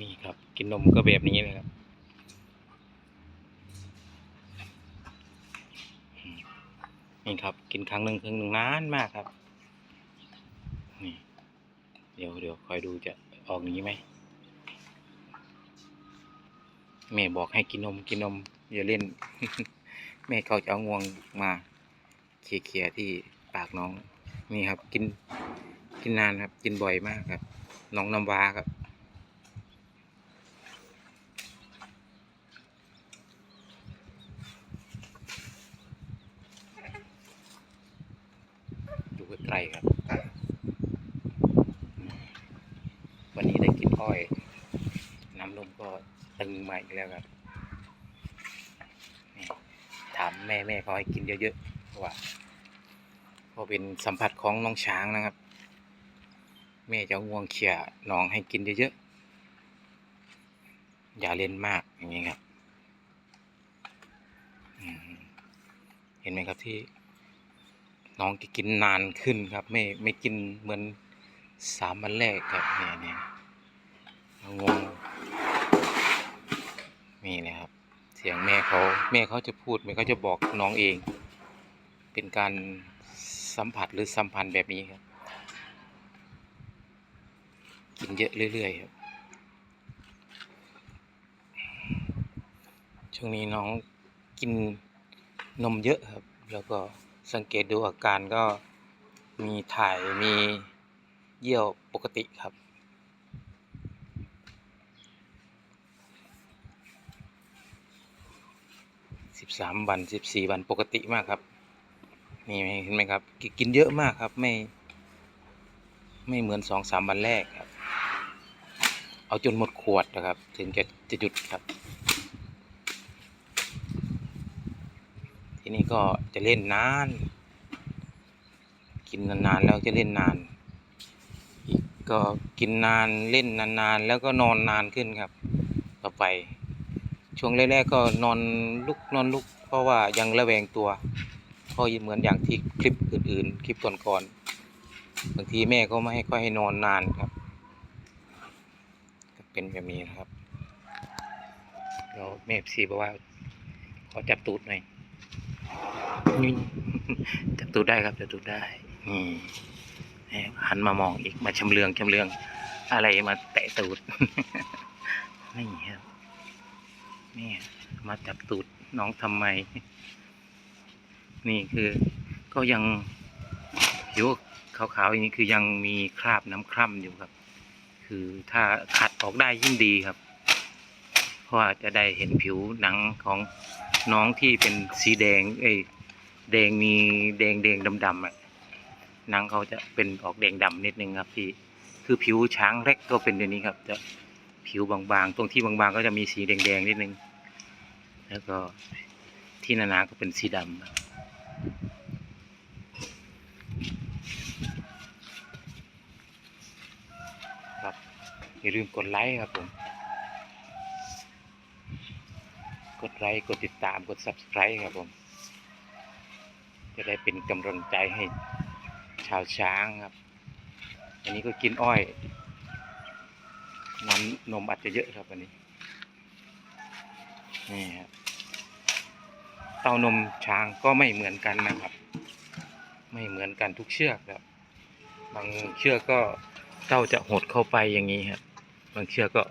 นี่ครับ กินนมก็แบบนี้เลยครับนี่ครับ กินครั้งหนึ่งครั้งหนึ่งนานมากครับ นี่ เดี๋ยวเดี๋ยวคอยดูจะออกนี้ไหมแม่บอกให้กินนมกินนมอย่าเล่น แม่เขาจะเอางวงมาเขี่ยๆที่ปากน้อง นี่ครับ กินกินนานครับ กินบ่อยมากครับ น้องน้ำว้าครับ ดูใกล้ๆ ครับ วันนี้ได้กินอ้อย น้ำนมก็ตึงมาอีกแล้วครับ ถามแม่แม่เขาให้กินเยอะๆเพราะว่าเพราะเป็นสัมผัสของน้องช้างนะครับ แม่จะเอางวงเขี่ยน้องให้กินเยอะๆอย่าเล่นมากอย่างนี้ครับเห็นไหมครับที่ น้องจะกินนานขึ้นครับ ไม่ไม่กินเหมือนสามวันแรกครับเนี่ยเนี่ยงงนี่นะครับ เสียงแม่เขาแม่เขาจะพูดแม่เขาจะบอกน้องเอง เป็นการสัมผัสหรือสัมพันธ์แบบนี้ครับ กินเยอะเรื่อยๆครับช่วงนี้น้องกินนมเยอะครับ แล้วก็ สังเกตดูอาการก็มีถ่ายมีเยี่ยวปกติครับ สิบสามวันสิบสี่วันปกติมากครับ นี่เห็นไหมครับ กินเยอะมากครับ ไม่ ไม่เหมือนสองสามวันแรกครับ เอาจนหมดขวดนะครับ ถึงจะจะหยุดครับ ทีนี้ก็จะเล่นนาน กินนานๆแล้วจะเล่นนาน อีกก็กินนานเล่นนานๆ แล้วก็นอนนานขึ้นครับ ต่อไป ช่วงแรกๆก็นอนลุกนอนลุก เพราะว่ายังระแวงตัวเพราะเหมือนอย่างที่คลิปอื่นๆ คลิปก่อนๆบางทีแม่ก็ไม่ให้ค่อยให้นอนนานครับเป็นแบบนี้นะครับเราแม่ซีบอกว่าขอจับตูดหน่อย นี่จับตูดได้ครับจับตูดได้นี่หันมามองอีกมาชำเลืองชำเลือง อะไรมาแตะตูดนี่ครับนี่มาจับตูดน้องทำไม นี่คือก็ยังผิวขาวๆอย่างนี้คือยังมีคราบน้ำคร่ำอยู่ครับ คือถ้าขัดออกได้ยิ่งดีครับ เพราะว่าจะได้เห็นผิวหนังของ น้องที่เป็นสีแดง เอ้ยแดงมีแดงแดงดำดำอะหนังเขาจะเป็นออกแดงดำนิดนึงครับพี่คือผิวช้างเล็กก็เป็นอย่างนี้ครับ จะผิวบางๆ ตรงที่บางๆ ก็จะมีสีแดงๆนิดนึง แล้วก็ที่หนาๆก็เป็นสีดำครับอย่าลืมกดไลค์ครับผม กดไลค์กดติดตามกด subscribe ครับผม จะได้เป็นกำลังใจให้ชาวช้างครับ อันนี้ก็กินอ้อยน้ำนมอาจจะเยอะครับอันนี้ นี่ครับเต้านมช้างก็ไม่เหมือนกันนะครับ ไม่เหมือนกันทุกเชือกครับ บางเชือกก็เต้าจะหดเข้าไปอย่างนี้ครับ บางเชือกก็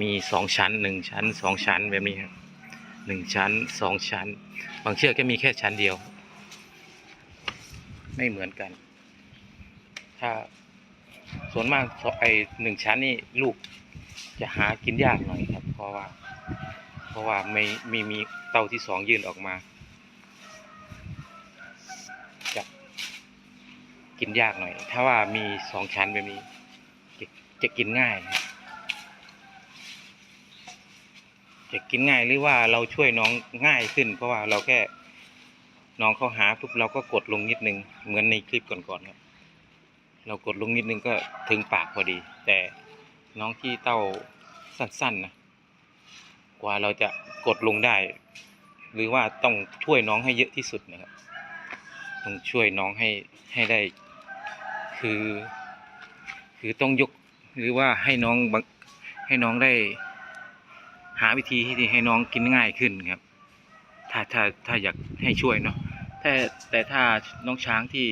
มีสองชั้นหนึ่งชั้นสองชั้นแบบนี้ครับ หนึ่งชั้นสองชั้น บางเชือกก็มีแค่ชั้นเดียว ไม่เหมือนกัน ถ้าส่วนมากไอหนึ่งชั้นนี่ลูกจะหากินยากหน่อยครับ เพราะว่า เพราะว่าไม่ไม่มีเตาที่สองยื่นออกมาจะกินยากหน่อย ถ้าว่ามีสองชั้นแบบนี้จะจะกินง่ายครับะกินง่ายหรือว่าเราช่วยน้องง่ายขึ้น เพราะว่าเราแค่น้องเขาหาปุ๊บเราก็กดลงนิดนึง เหมือนในคลิปก่อนๆครับเรากดลงนิดนึงก็ถึงปากพอดี แต่น้องที่เต้าสั้นๆนะกว่าเราจะกดลงได้ หรือว่าต้องช่วยน้องให้เยอะที่สุดนะครับต้องช่วยน้องให้ให้ได้ คือ คือต้องยกหรือว่าให้น้องบางให้น้องได้ หาวิธีที่ให้น้องกินง่ายขึ้นครับ ถ้าถ้าถ้าอยากให้ช่วยเนาะแต่แต่ถ้าน้องช้างที่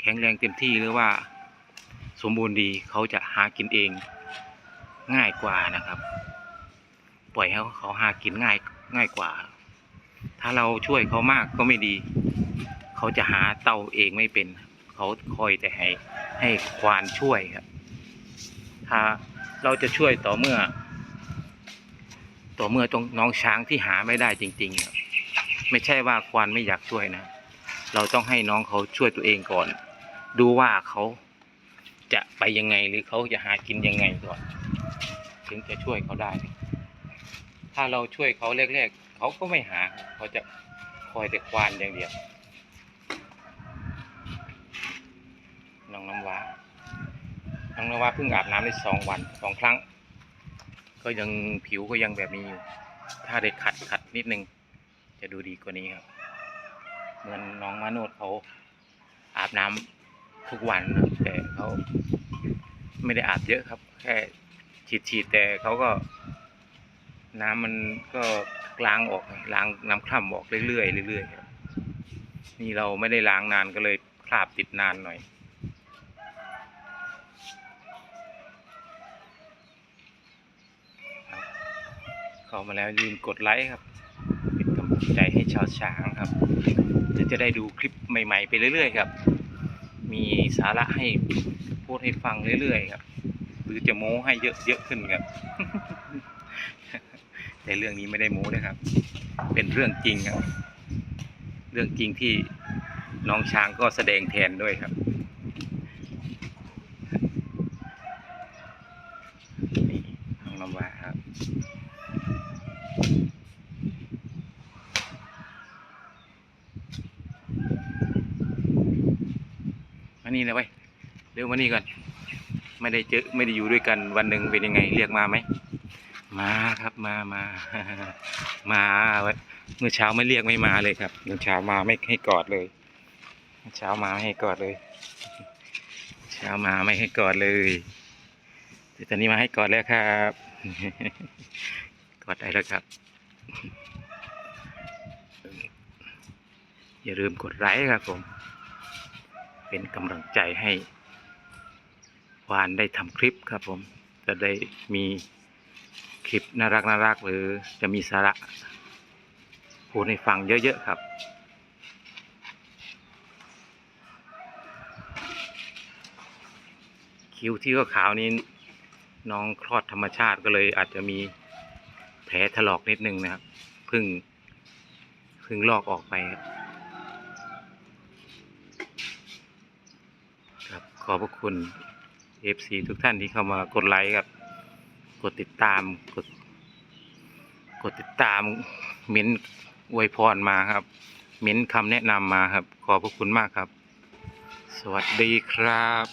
แข็งแรงเต็มที่หรือว่า สมบูรณ์ดีเขาจะหากินเองง่ายกว่านะครับ ปล่อยให้เขาหากินง่ายง่ายกว่า ถ้าเราช่วยเขามากก็ไม่ดี เขาจะหาเต้าเองไม่เป็น เขาคอยแต่ให้ให้ควานช่วยครับ ถ้าเราจะช่วยต่อเมื่อ ต่อเมื่อตรงน้องช้างที่หาไม่ได้จริงๆ ไม่ใช่ว่าควานไม่อยากช่วยนะ เราต้องให้น้องเขาช่วยตัวเองก่อน ดูว่าเขาจะไปยังไงหรือเขาจะหากินยังไงก่อน ถึงจะช่วยเขาได้ ถ้าเราช่วยเขาแรกๆเขาก็ไม่หา เขาจะคอยแต่ควานอย่างเดียวน้องน้ำว้าน้องน้ำว้าเพิ่งอาบน้ำได้สองวันสองครั้ง ก็ยังผิวก็ยังแบบนี้อยู่ ถ้าได้ขัดขัดนิดนึง จะดูดีกว่านี้ครับ เหมือนน้องมาโนดเขาอาบน้ำทุกวันนะแต่เขาไม่ได้อาบเยอะครับ แค่ฉีดฉีดแต่เขาก็ น้ำมันก็ล้างออกล้างน้ำคร่ำออกเรื่อยๆเรื่อยๆครับนี่เราไม่ได้ล้างนานก็เลยคราบติดนานหน่อย ครับ เข้ามาแล้วลืมกดไลค์ครับ เป็นกำลังใจให้ชาวช้างครับเดี๋ยวจะได้ดูคลิปใหม่ ๆ ไปเรื่อย ๆ ครับ มีสาระให้พูดให้ฟังเรื่อย ๆ ครับ หรือจะโม้ให้เยอะเยอะขึ้นครับ แต่เรื่องนี้ไม่ได้โม้นะครับ เป็นเรื่องจริงครับ เรื่องจริงที่น้องช้างก็แสดงแทนด้วยครับ นี่น้องน้ำว้าครับ นี่นะไว้ยเร็วมานี่ก่อน ไม่ได้เจอไม่ได้อยู่ด้วยกันวันหนึ่งเป็นยังไงเรียกมาไหมมาครับมามามาเว้ยเมื่อเช้าไม่เรียกไม่มาเลยครับเมื่อเช้ามาไม่ให้กอดเลยเมื่อเช้ามาไม่ให้กอดเลย เช้ามาไม่ให้กอดเลยแต่ตอนนี้มาให้กอดแล้วครับกอดได้แล้วครับ อย่าลืมกดไลค์ครับผม เป็นกำลังใจให้วานได้ทำคลิปครับผมจะได้มีคลิปน่ารักน่ารักหรือจะมีสาระพูดให้ฟังเยอะๆครับ คิ้วที่ก็ขาวนี้น้องคลอดธรรมชาติก็เลยอาจจะมีแผลถลอกนิดนึงนะครับ พึ่งพึ่งลอกออกไปครับ ครับ ขอบพระคุณ FC ทุกท่านที่เข้ามากดไลค์ครับ กดติดตาม กด กดติดตาม เม้นอวยพรมาครับ เม้นคำแนะนำมาครับ ขอบพระคุณมากครับ สวัสดีครับ